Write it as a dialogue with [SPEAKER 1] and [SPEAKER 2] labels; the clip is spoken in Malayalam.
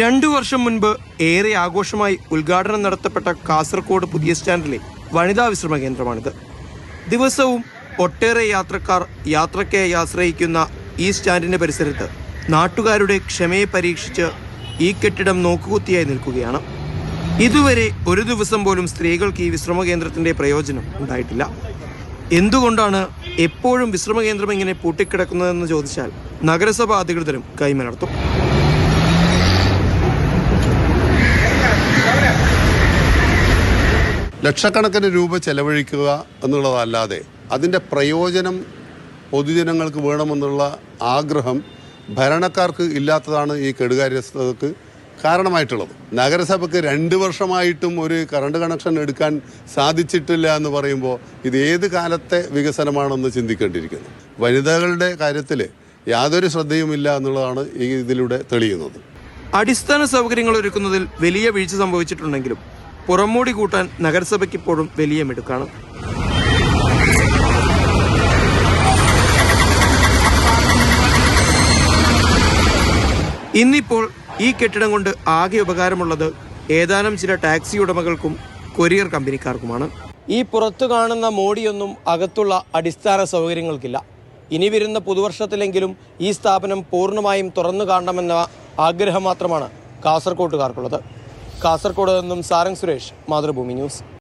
[SPEAKER 1] രണ്ടു വർഷം മുൻപ് ഏറെ ആഘോഷമായി ഉദ്ഘാടനം നടത്തപ്പെട്ട കാസർഗോഡ് പുതിയ സ്റ്റാൻഡിലെ വനിതാ വിശ്രമ കേന്ദ്രമാണിത്. ദിവസവും ഒട്ടേറെ യാത്രക്കാർ യാത്രയ്ക്കായി ആശ്രയിക്കുന്ന ഈ സ്റ്റാൻഡിന്റെ പരിസരത്ത് നാട്ടുകാരുടെ ക്ഷമയെ പരീക്ഷിച്ച് ഈ കെട്ടിടം നോക്കുകുത്തിയായി നിൽക്കുകയാണ്. ഇതുവരെ ഒരു ദിവസം പോലും സ്ത്രീകൾക്ക് ഈ വിശ്രമ കേന്ദ്രത്തിന്റെ പ്രയോജനം ഉണ്ടായിട്ടില്ല. എന്തുകൊണ്ടാണ് എപ്പോഴും വിശ്രമ കേന്ദ്രം ഇങ്ങനെ പൂട്ടിക്കിടക്കുന്നതെന്ന് ചോദിച്ചാൽ നഗരസഭാ അധികൃതരും കൈമലർത്തും.
[SPEAKER 2] ലക്ഷക്കണക്കിന് രൂപ ചെലവഴിക്കുക എന്നുള്ളതല്ലാതെ അതിന്റെ പ്രയോജനം പൊതുജനങ്ങൾക്ക് വേണമെന്നുള്ള ആഗ്രഹം ഭരണക്കാർക്ക് ഇല്ലാത്തതാണ് ഈ കെടുകാര്യസ്ഥതക്ക് കാരണമായിട്ടുള്ളത്. നഗരസഭയ്ക്ക് രണ്ട് വർഷമായിട്ടും ഒരു കറണ്ട് കണക്ഷൻ എടുക്കാൻ സാധിച്ചിട്ടില്ല എന്ന് പറയുമ്പോൾ ഇത് ഏത് കാലത്തെ വികസനമാണെന്ന് ചിന്തിക്കേണ്ടിയിരിക്കുന്നു. വനിതകളുടെ കാര്യത്തിൽ യാതൊരു ശ്രദ്ധയുമില്ല എന്നുള്ളതാണ് ഈ ഇതിലൂടെ തെളിയുന്നത്.
[SPEAKER 1] അടിസ്ഥാന സൗകര്യങ്ങൾ ഒരുക്കുന്നതിൽ വലിയ വീഴ്ച സംഭവിച്ചിട്ടുണ്ടെങ്കിലും പുറമോടി കൂട്ടാൻ നഗരസഭയ്ക്ക് ഇപ്പോഴും വലിയ മിടുക്കാണ്. ഇന്നിപ്പോൾ ഈ കെട്ടിടം കൊണ്ട് ആകെ ഉപകാരമുള്ളത് ഏതാനും ചില ടാക്സി ഉടമകൾക്കും കൊറിയർ കമ്പനിക്കാർക്കുമാണ്. ഈ പുറത്തു കാണുന്ന മോടിയൊന്നും അകത്തുള്ള അടിസ്ഥാന സൗകര്യങ്ങൾക്കില്ല. ഇനി വരുന്ന പുതുവർഷത്തിലെങ്കിലും ഈ സ്ഥാപനം പൂർണമായും തുറന്നു കാണണമെന്ന ആഗ്രഹം മാത്രമാണ് കാസർകോട്ടുകാർക്കുള്ളത്. കാസർഗോഡ് നിന്നും സാരംഗ് സുരേഷ് മാതൃഭൂമി ന്യൂസ്.